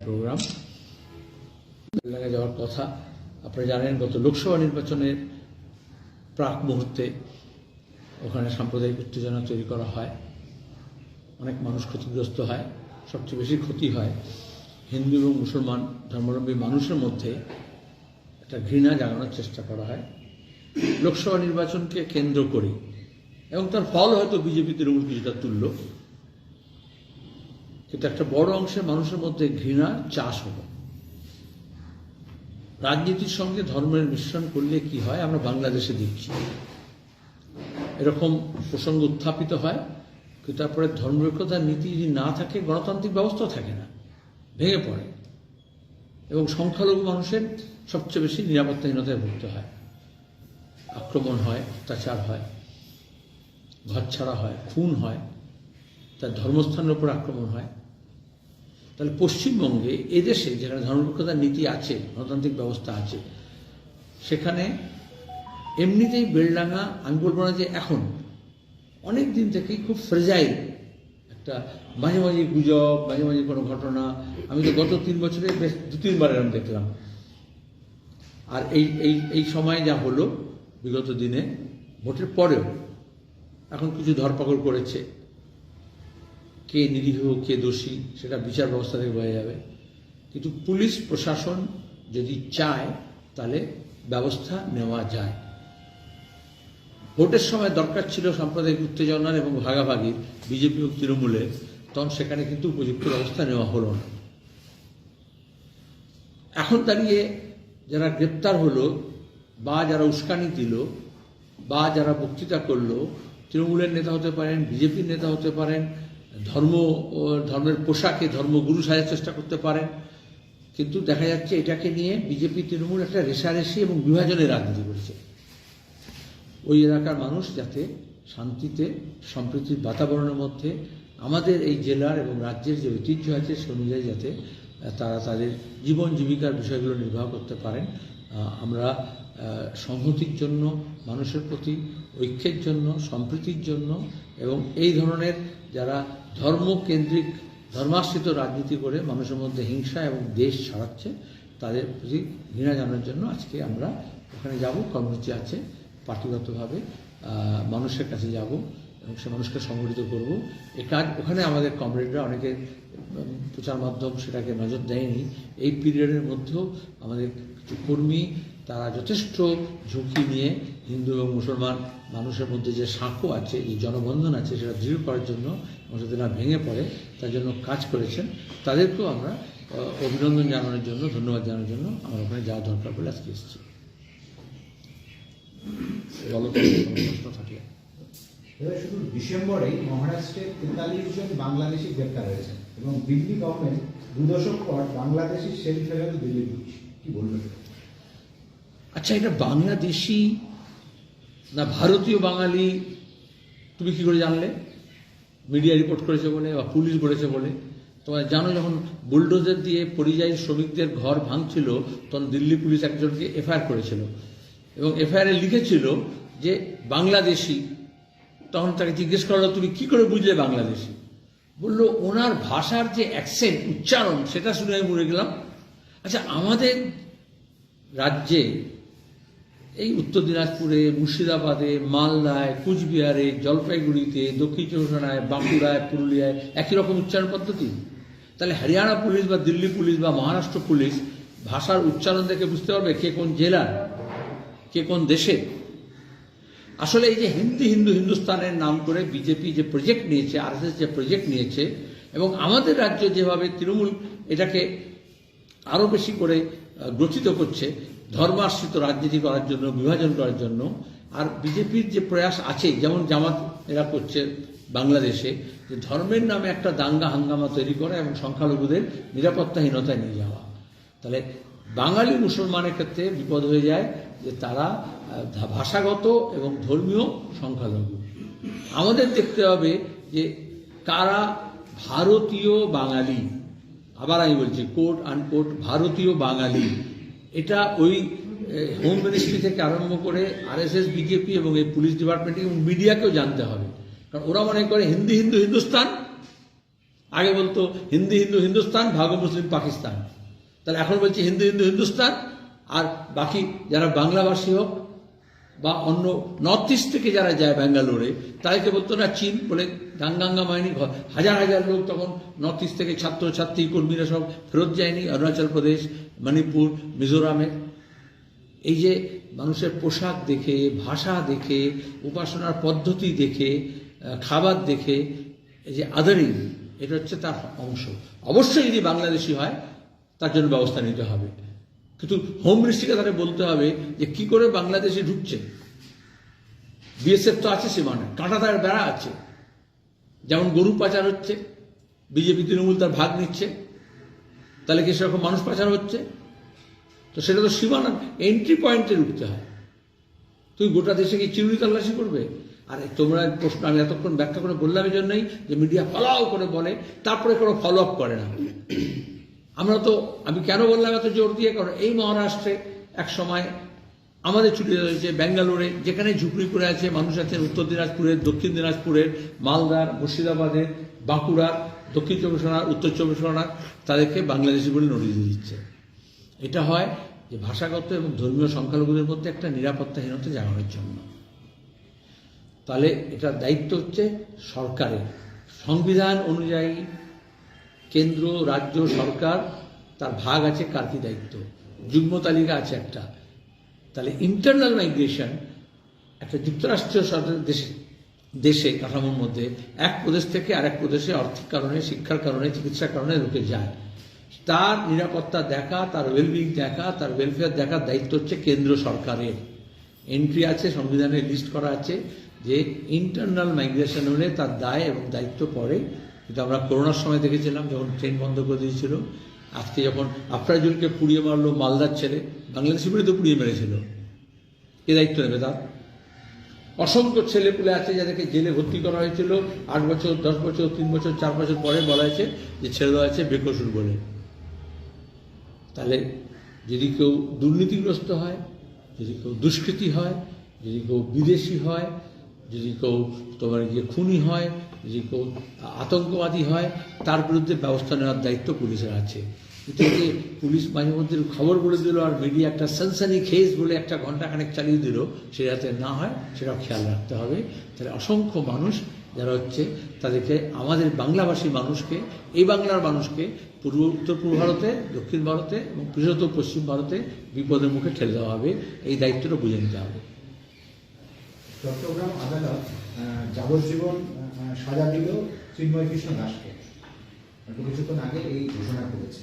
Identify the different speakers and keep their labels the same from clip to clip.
Speaker 1: Programme. Beldanga যাওয়ার কথা। আপনারা জানেন, গত লোকসভা নির্বাচনের প্রাক মুহূর্তে ওখানে সাম্প্রদায়িক উত্তেজনা তৈরি করা হয়। অনেক মানুষ ক্ষতিগ্রস্ত হয়। সবচেয়ে বেশি ক্ষতি হয় হিন্দু এবং মুসলমান ধর্মাবলম্বী মানুষের মধ্যে একটা ঘৃণা জাগানোর চেষ্টা করা হয়। লোকসভা নির্বাচনকে কেন্দ্র করে, এবং তার ফল হয়তো বিজেপি তৃণমূল কিছুটা তুলল কিন্তু একটা বড় অংশের মানুষের মধ্যে ঘৃণা, চাষ হলো। রাজনীতির সঙ্গে ধর্মের মিশ্রণ করলে কি হয়? আমরা বাংলাদেশে দেখছি। এরকম প্রসঙ্গ উত্থাপিত হয়, কিন্তু তারপরে ধর্মনিরপেক্ষতার নীতি যদি না থাকে, গণতান্ত্রিক ব্যবস্থা থাকে না, ভেঙে পড়ে। এবং সংখ্যালঘু মানুষের সবচেয়ে বেশি নিরাপত্তাহীনতায় ভুগতে হয়। আক্রমণ হয়, অত্যাচার হয় ঘর ছাড়া হয়, খুন হয়, তার ধর্মস্থানের উপর আক্রমণ হয়। তাহলে পশ্চিমবঙ্গে এদেশে যেখানে ধর্মনিরপেক্ষতার নীতি আছে, গণতান্ত্রিক ব্যবস্থা আছে, সেখানে এমনিতেই বেলডাঙ্গা, আমি বলব না যে এখন, অনেক দিন থেকেই খুব ফ্রেজাইল একটা মাঝে মাঝে গুজব মাঝে মাঝে কোনো ঘটনা। আমি তো গত তিন বছরে বেশ দু তিনবার এরকম দেখলাম। আর এই এই এই সময় যা হলো, বিগত দিনে, ভোটের পরেও এখন কিছু ধরপাকড় করেছে। কে নিরীহ, কে দোষী, সেটা বিচার ব্যবস্থা থেকে বোঝা যাবে। কিন্তু পুলিশ প্রশাসন যদি চায়, তাহলে ব্যবস্থা নেওয়া যায়। ভোটের সময় দরকার ছিল সাম্প্রদায়িক উত্তেজনার এবং ভাগাভাগির, বিজেপি ও তৃণমূলের, তখন সেখানে কিন্তু উপযুক্ত ব্যবস্থা নেওয়া হলো না। এখন দাঁড়িয়ে যারা গ্রেপ্তার হলো, বা যারা উস্কানি দিল, বা যারা বক্তৃতা করল, তৃণমূলের নেতা হতে পারেন, বিজেপির নেতা হতে পারেন ধর্ম ধর্মের পোশাকে ধর্মগুরু সাজার চেষ্টা করতে পারেন। কিন্তু দেখা যাচ্ছে এটাকে নিয়ে বিজেপি, তৃণমূল একটা রেশারেশি এবং বিভাজনের রাজনীতি করেছে। ওই এলাকার মানুষ যাতে শান্তিতে, সম্প্রীতির বাতাবরণের মধ্যে আমাদের এই জেলার এবং রাজ্যের যে ঐতিহ্য আছে সে অনুযায়ী যাতে তারা তাদের জীবন জীবিকার বিষয়গুলো নির্বাহ করতে পারেন। আমরা সংহতির জন্য, মানুষের প্রতি ঐক্যের জন্য, সম্প্রীতির জন্য এবং এই ধরনের যারা ধর্মকেন্দ্রিক, ধর্মাশ্রিত রাজনীতি করে মানুষের মধ্যে হিংসা এবং দেশ ছড়াচ্ছে, তাদের প্রতি ঘৃণা জানানোর জন্য আজকে আমরা ওখানে যাব। কর্মসূচি আছে, পার্টিগতভাবে মানুষের কাছে যাব এবং সে মানুষকে সংগঠিত করব। এ কাজ ওখানে আমাদের কমরেডরা অনেকে প্রচার মাধ্যম সেটাকে নজর দেয়নি। এই পিরিয়ডের মধ্যেও আমাদের কিছু কর্মী তারা যথেষ্ট ঝুঁকি নিয়ে হিন্দু এবং মুসলমান মানুষের মধ্যে যে সাঁকো আছে, যে জনবন্ধন আছে, সেটা দৃঢ় করার জন্য যাতে না ভেঙে পড়ে, তার জন্য কাজ করেছেন। তাদেরকেও আমরা অভিনন্দন জানানোর জন্য, ধন্যবাদ জানানোর জন্য আমরা ওখানে যাওয়া দরকার বলে আজকে এসেছি।
Speaker 2: শুধু ডিসেম্বরেই মহারাষ্ট্রে তেতাল্লিশ জন বাংলাদেশি গ্রেপ্তার হয়েছে এবং দিল্লি গভর্নমেন্ট দু দশক পর বাংলাদেশি সেল দিল্লি কি বলবেন?
Speaker 1: আচ্ছা এটা বাংলাদেশি না ভারতীয় বাঙালি? তুমি কি করে জানলে? মিডিয়া রিপোর্ট করেছে বলে বা পুলিশ বলেছে বলে। তোমার জানো, যখন বুলডোজার দিয়ে পরিযায়ী শ্রমিকদের ঘর ভাঙছিল, তখন দিল্লি পুলিশ একজনকে এফআইআর করেছিল। এবং এফআইআরে লিখেছিল যে বাংলাদেশি। তখন তাকে জিজ্ঞেস করা তুমি কি করে বুঝলে বাংলাদেশি? বলল, ওনার ভাষার যে অ্যাকসেন্ট উচ্চারণ, সেটা শুনে আমি মরে গেলাম। আচ্ছা আমাদের রাজ্যে এই উত্তর দিনাজপুরে, মুর্শিদাবাদে, মালদায়, কুচবিহারে, জলপাইগুড়িতে, দক্ষিণ চব্বিশ পরগনায়, বাঁকুড়ায়, পুরুলিয়ায় একই রকম উচ্চারণ পদ্ধতি? তাহলে হরিয়ানা পুলিশ বা দিল্লি পুলিশ বা মহারাষ্ট্র পুলিশ ভাষার উচ্চারণ দেখে বুঝতে পারবে কে কোন জেলার, কে কোন দেশের। আসলে এই যে হিন্দি, হিন্দু, হিন্দুস্তানের নাম করে বিজেপি যে প্রজেক্ট নিয়েছে আরএসএস যে প্রজেক্ট নিয়েছে, এবং আমাদের রাজ্য যেভাবে তৃণমূল এটাকে আরও বেশি করে গ্রথিত করছে ধর্মাশ্রিত রাজনীতি করার জন্য, বিভাজন করার জন্য, আর বিজেপির যে প্রয়াস আছে, যেমন জামাত এরা করছে বাংলাদেশে, যে ধর্মের নামে একটা দাঙ্গা হাঙ্গামা তৈরি করা এবং সংখ্যালঘুদের নিরাপত্তাহীনতায় নিয়ে যাওয়া। তাহলে বাঙালি মুসলমানের ক্ষেত্রে বিপদ হয়ে যায় যে তারা ভাষাগত এবং ধর্মীয় সংখ্যালঘু। আমাদের দেখতে হবে যে কারা ভারতীয় বাঙালি। আবার আমি বলছি কোট আনকোট ভারতীয় বাঙালি। এটা ওই হোম মিনিস্ট্রি থেকে আরম্ভ করে আরএসএস বিজেপি এবং এই পুলিশ ডিপার্টমেন্ট এবং মিডিয়াকেও জানতে হবে। কারণ ওরা মনে করে হিন্দি, হিন্দু, হিন্দুস্তান। আগে বলতো হিন্দি, হিন্দু, হিন্দুস্তান ভাগ মুসলিম, পাকিস্তান। তাহলে এখন বলছি হিন্দু হিন্দু, হিন্দুস্তান। আর বাকি যারা বাংলাভাষী হোক বা অন্য নর্থ ইস্ট থেকে যারা যায় ব্যাঙ্গালোরে, তাদেরকে বলতো, না, চীন, বলে গাঙ্গাঙ্গা মাইনি হাজার হাজার লোক তখন নর্থ ইস্ট থেকে ছাত্র ছাত্রী কর্মীরা সব ফেরত যায়নি। অরুণাচল প্রদেশ, মণিপুর, মিজোরামে। এই যে মানুষের পোশাক দেখে, ভাষা দেখে, উপাসনার পদ্ধতি দেখে খাবার দেখে, এই যে আদারিং এটা হচ্ছে তার অংশ। অবশ্যই যদি বাংলাদেশি হয়, তার জন্য ব্যবস্থা নিতে হবে। কিন্তু হোম মিনিস্ট্রিকে তাহলে বলতে হবে যে কি করে বাংলাদেশে ঢুকছে? বিএসএফ তো আছে সীমানে কাঁটাতার বেড়া আছে। যেমন গরু পাচার হচ্ছে, বিজেপি, তৃণমূল তার ভাগ নিচ্ছে। তাহলে কি সেরকম মানুষ পাচার হচ্ছে? তো সেটা তো সীমানা এন্ট্রি পয়েন্টে ঢুকতে হয়। তুই গোটা দেশে কি চিরুনি তল্লাশি করবে? আর তোমরা প্রশ্ন, আমি এতক্ষণ ব্যাখ্যা করে বললাম এই জন্যই যে মিডিয়া ফলাও করে বলে, তারপরে কোনো ফলো আপ করে না। আমরা তো, আমি কেন বললাম এত জোর দিয়ে? কারণ এই মহারাষ্ট্রে এক সময় আমাদের ছুটি রয়েছে ব্যাঙ্গালোরে, যেখানে ঝুপড়িপুরে আছে মানুষ আছেন উত্তর দিনাজপুরের, দক্ষিণ দিনাজপুরের, মালদার, মুর্শিদাবাদের, বাঁকুড়ার, দক্ষিণ চব্বিশ পরগনা উত্তর চব্বিশ পরগনা তাদেরকে বাংলাদেশি বলে দিয়ে দিচ্ছে। এটা হয় যে ভাষাগত এবং ধর্মীয় সংখ্যালঘুদের মধ্যে একটা নিরাপত্তাহীনতা জাগানোর জন্য। তাহলে এটার দায়িত্ব হচ্ছে সরকারের। সংবিধান অনুযায়ী কেন্দ্র, রাজ্য, সরকার, তার ভাগ আছে কার কি দায়িত্ব। যুগ্ম তালিকা আছে একটা। তাহলে ইন্টারনাল মাইগ্রেশন একটা যুক্তরাষ্ট্রীয় সরকারের দেশে দেশে কাঠামোর মধ্যে এক প্রদেশ থেকে আরেক প্রদেশে আর্থিক কারণে, শিক্ষার কারণে, চিকিৎসার কারণে লোকে যায়। তার নিরাপত্তা দেখা, তার ওয়েলবিং দেখা, তার ওয়েলফেয়ার দেখার দায়িত্ব হচ্ছে কেন্দ্র সরকারের। এন্ট্রি আছে সংবিধানে লিস্ট করা আছে যে ইন্টারনাল মাইগ্রেশন হলে তার দায় এবং দায়িত্ব পড়ে কিন্তু আমরা করোনার সময় দেখেছিলাম যখন ট্রেন বন্ধ করে দিয়েছিল। আজকে যখন আফরাজুলকে পুড়িয়ে মারলো মালদার ছেলে, বাংলাদেশি বলে তো পুড়িয়ে মেরেছিল। কে দায়িত্ব নেবে তার। অসংখ্য ছেলেপুলে আছে যাদেরকে জেলে ভর্তি করা হয়েছিল। আট বছর, দশ বছর, তিন বছর, চার বছর পরে বলা হয়েছে যে ছেড়ে দেওয়া আছে বেকসুর বলে। তাহলে যদি কেউ দুর্নীতিগ্রস্ত হয়, যদি কেউ দুষ্কৃতি হয়, যদি কেউ বিদেশি হয়, যদি কেউ তোমার গিয়ে খুনি হয় যদি কেউ আতঙ্কবাদী হয়, তার বিরুদ্ধে ব্যবস্থা নেওয়ার দায়িত্ব পুলিশের আছে। কিন্তু যে পুলিশ মাঝে মধ্যে খবর বলে দিল আর মিডিয়া একটা সানসানি খেস বলে একটা ঘন্টাখানেক চালিয়ে দিল, সে যাতে না হয়, সেটাও খেয়াল রাখতে হবে। তাহলে অসংখ্য মানুষ যারা হচ্ছে, তাদেরকে আমাদের বাংলাভাষী মানুষকে, এই বাংলার মানুষকে পূর্ব, উত্তর পূর্ব ভারতে, দক্ষিণ ভারতে এবং বিশেষত পশ্চিম ভারতে বিপদের মুখে ঠেলে দেওয়া হবে। এই দায়িত্বটা বুঝে নিতে হবে।
Speaker 2: চট্টগ্রাম আদালত যাবজ্জীবন সাজা দিল চিন্ময় কৃষ্ণ দাসকে। কিছুক্ষণ আগে এই ঘোষণা করেছে।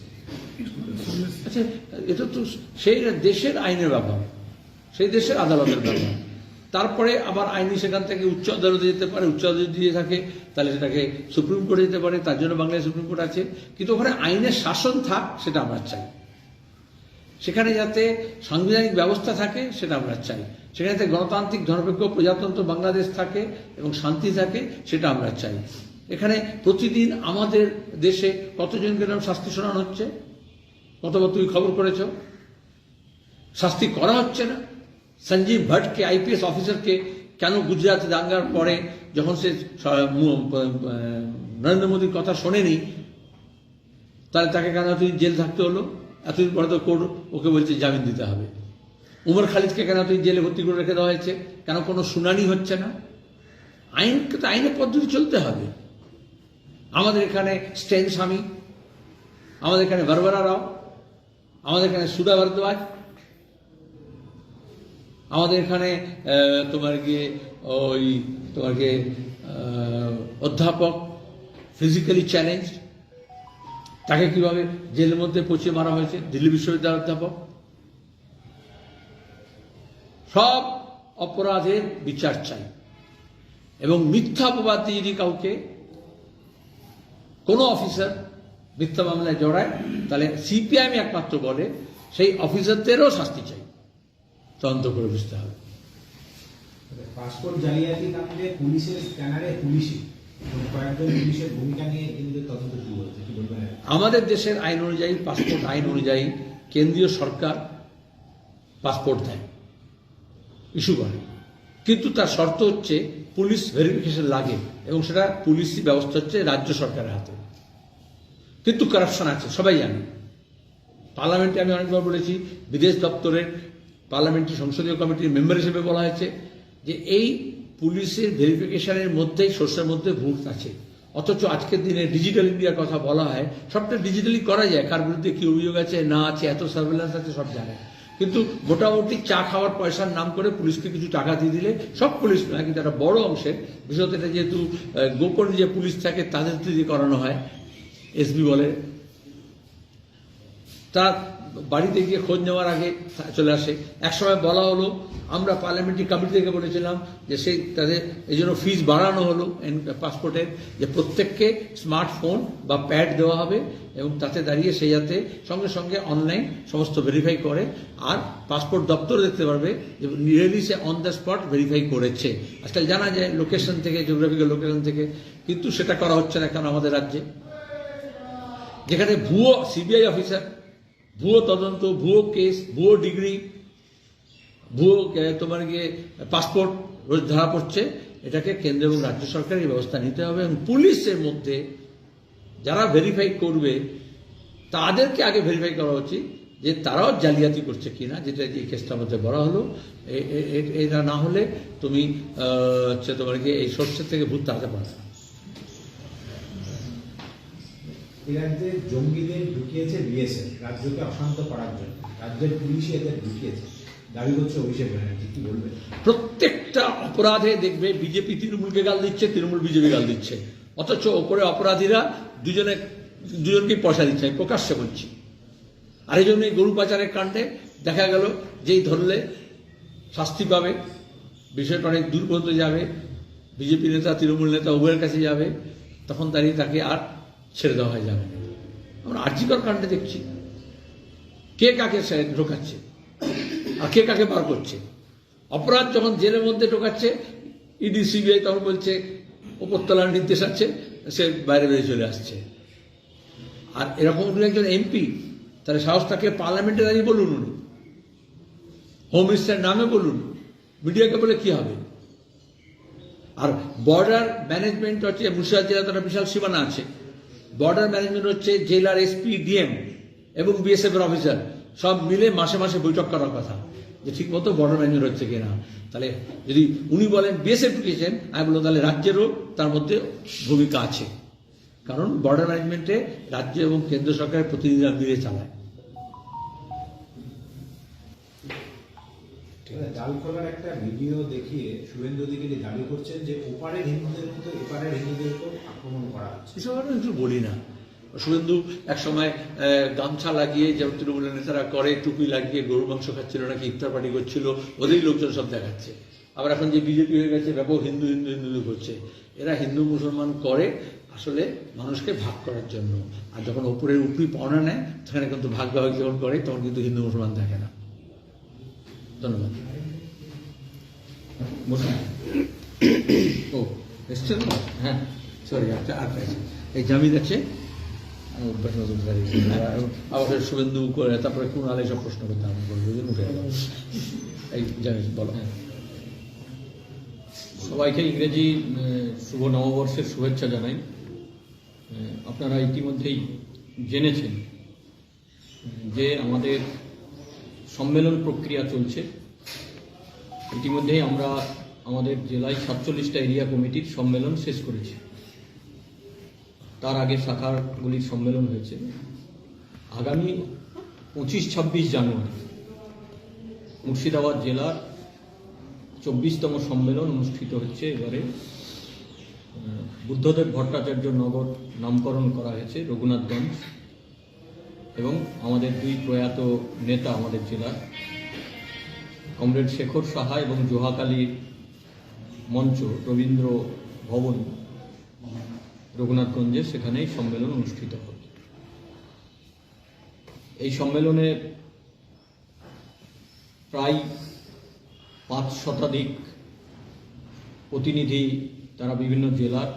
Speaker 1: আচ্ছা এটা তো সেই দেশের আইনের ব্যাপার সেই দেশের আদালতের ব্যাপার তারপরে আবার আইনি সেখান থেকে উচ্চ আদালতে যেতে পারে, উচ্চ আদালত দিয়ে থাকে, তাহলে সেটাকে সুপ্রিম কোর্টে যেতে পারে, তার জন্য বাংলায় সুপ্রিম কোর্ট আছে। কিন্তু ওখানে আইনের শাসন থাক, সেটা আমরা চাই। সেখানে যাতে সাংবিধানিক ব্যবস্থা থাকে, সেটা আমরা চাই। সেখানে গণতান্ত্রিক ধর্মপেক্ষ প্রজাতন্ত্র বাংলাদেশ থাকে এবং শান্তি থাকে, সেটা আমরা চাই। এখানে প্রতিদিন আমাদের দেশে কতজনকে এরকম শাস্তি শোনানো হচ্ছে? কতবার তুমি খবর করেছ? শাস্তি করা হচ্ছে না। সঞ্জীব ভট্টকে, আইপিএস অফিসারকে কেন গুজরাট দাঙ্গার পরে যখন সে নরেন্দ্র মোদীর কথা শোনেনি, তাহলে তাকে কেন এতদিন জেল থাকতে হলো? এতদিন পরে তো কোর্ট ওকে বলছে জামিন দিতে হবে। উমর খালিদকে কেন তুই জেলে ভর্তি করে রেখে দেওয়া হয়েছে? কেন কোনো শুনানি হচ্ছে না? আইনকে তো আইনের পদ্ধতি চলতে হবে। আমাদের এখানে স্টেন স্বামী, আমাদের এখানে বারবারা রাও, আমাদের এখানে সুদা ভারদ্বাজ, আমাদের এখানে তোমার গিয়ে ওই, তোমার গিয়ে অধ্যাপক ফিজিক্যালি চ্যালেঞ্জ তাকে কীভাবে জেলের মধ্যে পচিয়ে মারা হয়েছে? দিল্লি বিশ্ববিদ্যালয়ের অধ্যাপক। সব অপরাধের বিচার চাই। এবং মিথ্যা অপবাদ দিয়ে যদি কাউকে কোনো অফিসার মিথ্যা মামলায় জড়ায় তাহলে সিপিআইএম একমাত্র বলে সেই অফিসারদেরও শাস্তি চাই। তদন্ত করে বুঝতে হবে।
Speaker 2: পাসপোর্ট জালিয়াতি কাণ্ডে পুলিশের স্ক্যানারে পুলিশই কয়েকজন পুলিশের ভূমিকা নিয়ে তদন্ত শুরু হয়েছে
Speaker 1: আমাদের দেশের আইন অনুযায়ী পাসপোর্ট আইন অনুযায়ী কেন্দ্রীয় সরকার পাসপোর্ট দেয়। ইস্যু করে। কিন্তু তার শর্ত হচ্ছে পুলিশ ভেরিফিকেশন লাগে এবং সেটা পুলিশি ব্যবস্থা হচ্ছে রাজ্য সরকারের হাতে। কিন্তু কারাপশন আছে, সবাই জানে। পার্লামেন্টে আমি অনেকবার বলেছি, বিদেশ দপ্তরের পার্লামেন্টারি সংসদীয় কমিটির মেম্বার হিসেবে বলা হয়েছে যে এই পুলিশের ভেরিফিকেশনের মধ্যেই, সোর্সের মধ্যে ভুল আছে। অথচ আজকের দিনে ডিজিটাল ইন্ডিয়ার কথা বলা হয়, সবটা ডিজিটালি করা যায়, কার বিরুদ্ধে কি অভিযোগ আছে, না আছে, এত সার্ভেলেন্স আছে, সব জানে। কিন্তু মোটামুটি চা খাওয়ার পয়সার নাম করে পুলিশকে কিছু টাকা দিয়ে দিলে সব পুলিশ নয় কিন্তু একটা বড় অংশের, বিশেষত এটা যেহেতু গোপন যে পুলিশ থাকে তাদের দিয়ে করানো হয়, এসবি বলে। তার বাড়িতে গিয়ে খোঁজ নেওয়ার আগে চলে আসে। একসময় বলা হলো, আমরা পার্লামেন্টারি কমিটি থেকে বলেছিলাম যে সেই তাদের এই জন্য ফিস বাড়ানো হলো পাসপোর্টের যে প্রত্যেককে স্মার্টফোন বা প্যাড দেওয়া হবে এবং তাতে দাঁড়িয়ে সে যাতে সঙ্গে সঙ্গে অনলাইন সমস্ত ভেরিফাই করে। আর পাসপোর্ট দপ্তর দেখতে পারবে যে রিয়েলি সে অন দ্য স্পট ভেরিফাই করেছে। আজকাল জানা যায় লোকেশন থেকে জিওগ্রাফিক্যাল লোকেশন থেকে, কিন্তু সেটা করা হচ্ছে না কেন আমাদের রাজ্যে? যেখানে ভুয়ো সিবিআই অফিসার ভুয়ো তদন্ত, ভুয়ো কেস ভুয়ো ডিগ্রি ভুয়ো তোমার গিয়ে পাসপোর্ট রোজ ধরা পড়ছে। এটাকে কেন্দ্র এবং রাজ্য সরকারের ব্যবস্থা নিতে হবে এবং পুলিশের মধ্যে যারা ভেরিফাই করবে, তাদেরকে আগে ভেরিফাই করা উচিত যে তারাও জালিয়াতি করছে কিনা, যেটা এই কেসটার মধ্যে বলা হলো। এটা না হলে তুমি হচ্ছে তোমার এই সর্ষের থেকে ভূত তাড়াতে পারবে না।
Speaker 2: এই রাজ্যে জঙ্গিদের ঢুকিয়েছে বিএসএফ রাজ্যকে অশান্ত করার জন্য। রাজ্যের পুলিশই এদের ঢুকিয়েছে। দাবি করছে অভিষেক ব্যানার্জি, কি বলবেন?
Speaker 1: প্রত্যেকটা অপরাধে দেখবে বিজেপি তৃণমূলকে গাল দিচ্ছে, তৃণমূল বিজেপি গাল দিচ্ছে। অথচ ওপরে অপরাধীরা দুজনে দুজনকে পয়সা দিচ্ছে, আমি প্রকাশ্যে বলছি। আর এই জন্য এই গরু পাচারের কাণ্ডে দেখা গেল যেই ধরলে শাস্তি পাবে, বিষয়টা অনেক দূর পর্যন্ত যাবে বিজেপি নেতা, তৃণমূল নেতা উভয়ের কাছে যাবে, তখন দাঁড়িয়ে তাকে আর ছেড়ে দেওয়া হয়ে যাবে আমরা আর্জিকর কাণ্ডে দেখছি। কে কাকে ঢোকাচ্ছে? আর কে কাকে বার করছে? অপরাধ যখন জেলের মধ্যে ঢোকাচ্ছে, ইডি, সিবিআই তখন বলছে, উপরতলার নির্দেশ আছে, সে বাইরে বেরিয়ে চলে আসছে। আর এরকম উনি একজন এমপি তাহলে সাহস থাকলে পার্লামেন্টে দাঁড়িয়ে বলুন উনি। হোম মিনিস্টার নামে বলুন, মিডিয়াকে বলে কি হবে? আর বর্ডার ম্যানেজমেন্ট হচ্ছে, মুর্শিদাবাদ জেলা তো একটা বিশাল সীমানা আছে। বর্ডার ম্যানেজমেন্ট হচ্ছে জেলার এসপি ডিএম এবং বিএসএফ এর অফিসার সব মিলে মাসে মাসে বৈঠক করার কথা। যে ঠিক মতো বর্ডার ম্যানেজমেন্ট হচ্ছে কিনা। তাহলে যদি উনি বলেন বিএসএফ ঢুকিয়েছেন আমি বলব তাহলে রাজ্যেরও তার মধ্যে ভূমিকা আছে। কারণ বর্ডার ম্যানেজমেন্টে রাজ্য এবং কেন্দ্র সরকারের প্রতিনিধিরা মিলে চালায়।
Speaker 2: জাল খোলার একটা ভিডিও দেখিয়ে শুভেন্দু অধিকারী দাবি করছেন যে ওপারের হিন্দুদের মতো এপারের হিন্দুদের উপর আক্রমণ করা হচ্ছে।
Speaker 1: এসব আমরা কিছু বলি না। শুভেন্দু এক সময় গামছা লাগিয়ে যেমন তৃণমূলের নেতারা করে টুপি লাগিয়ে গরু মাংস খাচ্ছিল নাকি ইফতার পার্টি করছিল ওদেরই লোকজন সব দেখাচ্ছে। আবার এখন যে বিজেপি হয়ে গেছে ব্যাপক হিন্দু হিন্দু হিন্দু করছে এরা হিন্দু মুসলমান করে আসলে মানুষকে ভাগ করার জন্য। আর যখন ওপরের উপরি পাওনা নেয় সেখানে কিন্তু ভাগ ভাগ যখন করে তখন কিন্তু হিন্দু মুসলমান দেখে না। ধন্যবাদ। ও, এসছেন? হ্যাঁ সরি একটা আটটা আছে এই জামিন আছে? আবার শুভেন্দু করে, তারপরে কোন আলে সব প্রশ্ন করতে আমি বলব এই জামিন, বলো
Speaker 3: সবাইকে ইংরেজি শুভ নববর্ষের শুভেচ্ছা জানাই। আপনারা ইতিমধ্যেই জেনেছেন যে আমাদের সম্মেলন প্রক্রিয়া চলছে। ইতিমধ্যেই আমরা আমাদের জেলায় সাতচল্লিশটা এরিয়া কমিটির সম্মেলন শেষ করেছি। তার আগে শাখাগুলির সম্মেলন হয়েছে। আগামী পঁচিশ ছাব্বিশ জানুয়ারি মুর্শিদাবাদ জেলার চব্বিশতম সম্মেলন অনুষ্ঠিত হচ্ছে। এবারে বুদ্ধদেব ভট্টাচার্য নগর নামকরণ করা হয়েছে রঘুনাথগঞ্জ। এবং আমাদের দুই প্রয়াত নেতা আমাদের জেলার কমরেড শেখর সাহা এবং জোহাকালীর মঞ্চ রবীন্দ্র ভবন রঘুনাথগঞ্জে সেখানেই সম্মেলন অনুষ্ঠিত হবে। এই সম্মেলনে প্রায় পাঁচ শতাধিক প্রতিনিধি তারা বিভিন্ন জেলার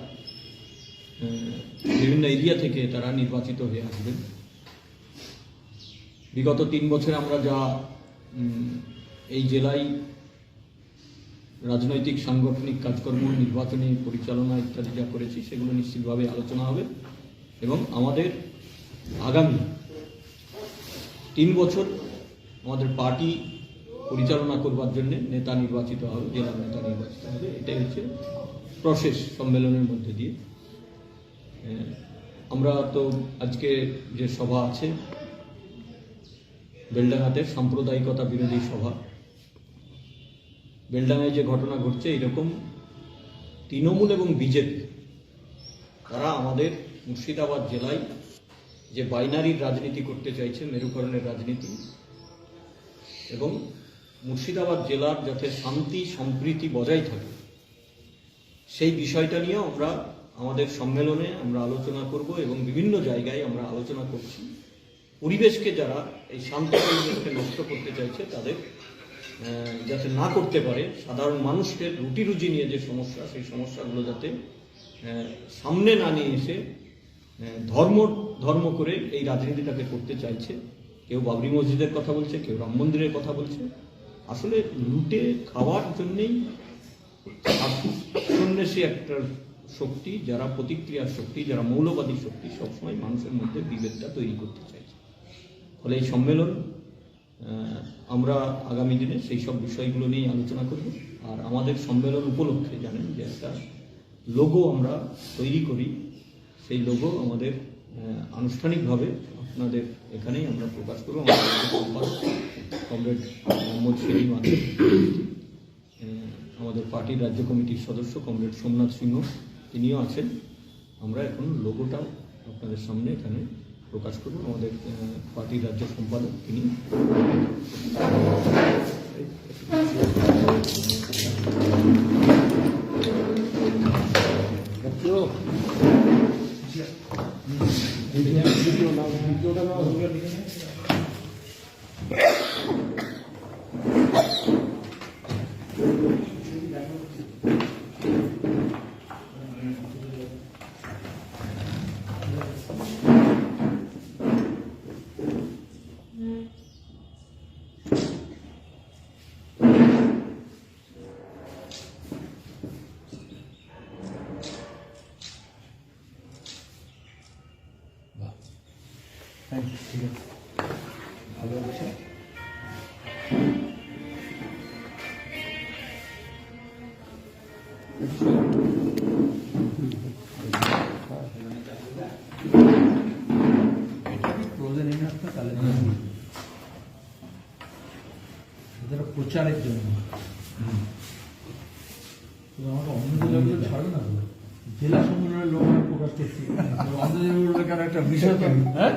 Speaker 3: বিভিন্ন এরিয়া থেকে তারা নির্বাচিত হয়ে আসবেন। বিগত তিন বছরে আমরা যা এই জেলায় রাজনৈতিক, সাংগঠনিক কাজকর্ম, নির্বাচনী পরিচালনা ইত্যাদি যা করেছি, সেগুলো নিশ্চিতভাবে আলোচনা হবে এবং আমাদের আগামী তিন বছর আমাদের পার্টি পরিচালনা করবার জন্য নেতা নির্বাচিত হবে, জেলার নেতা নির্বাচিত হবে। এটাই হচ্ছে প্রসেস সম্মেলনের মধ্যে দিয়ে। আমরা তো আজকে যে সভা আছে বেলডাঙ্গাতে সাম্প্রদায়িকতা বিরোধী সভা। বেলডাঙায় যে ঘটনা ঘটছে, এরকম তৃণমূল এবং বিজেপি, তারা আমাদের মুর্শিদাবাদ জেলায় যে বাইনারির রাজনীতি করতে চাইছে, মেরুকরণের রাজনীতি, এবং মুর্শিদাবাদ জেলার যাতে শান্তি, সম্প্রীতি বজায় থাকে, সেই বিষয়টা নিয়েও আমরা আমাদের সম্মেলনে আমরা আলোচনা করব এবং বিভিন্ন জায়গায় আমরা আলোচনা করছি। পরিবেশকে যারা এই শান্তি পরিবেশকে নষ্ট করতে চাইছে, তাদের যাতে না করতে পারে, সাধারণ মানুষকে রুটি রুজি নিয়ে যে সমস্যা, সেই সমস্যাগুলো যাতে সামনে না নিয়ে এসে ধর্ম ধর্ম করে এই রাজনীতিটাকে করতে চাইছে। কেউ বাবরি মসজিদের কথা বলছে, কেউ রাম মন্দিরের কথা বলছে। আসলে লুটে খাওয়ার জন্যেই সন্ন্যাসী একটা শক্তি, যারা প্রতিক্রিয়ার শক্তি, যারা মৌলবাদী শক্তি, সবসময় মানুষের মধ্যে বিভেদটা তৈরি করতে চাইছে। ফলে এই সম্মেলন আমরা আগামী দিনে সেই সব বিষয়গুলো নিয়ে আলোচনা করব। আর আমাদের সম্মেলন উপলক্ষে জানেন যে একটা লোগো আমরা তৈরি করি। সেই লোগো আমাদের আনুষ্ঠানিকভাবে আপনাদের এখানেই আমরা প্রকাশ করব। কমরেড মোহাম্মদ সেলিম আহ, আমাদের পার্টির রাজ্য কমিটির সদস্য কমরেড সোমনাথ সিংহ তিনিও আছেন। আমরা এখন লোগোটাও আপনাদের সামনে এখানে প্রকাশ করব আমাদের আহ, পার্টির রাজ্য সম্পাদক তিনি
Speaker 2: ভালো
Speaker 4: প্রচারের জন্য অন্য জেলাগুলো ছাড়বে না জেলা সম্মেলনের লোক প্রকাশ করছি অন্য কেন একটা বিষয় হ্যাঁ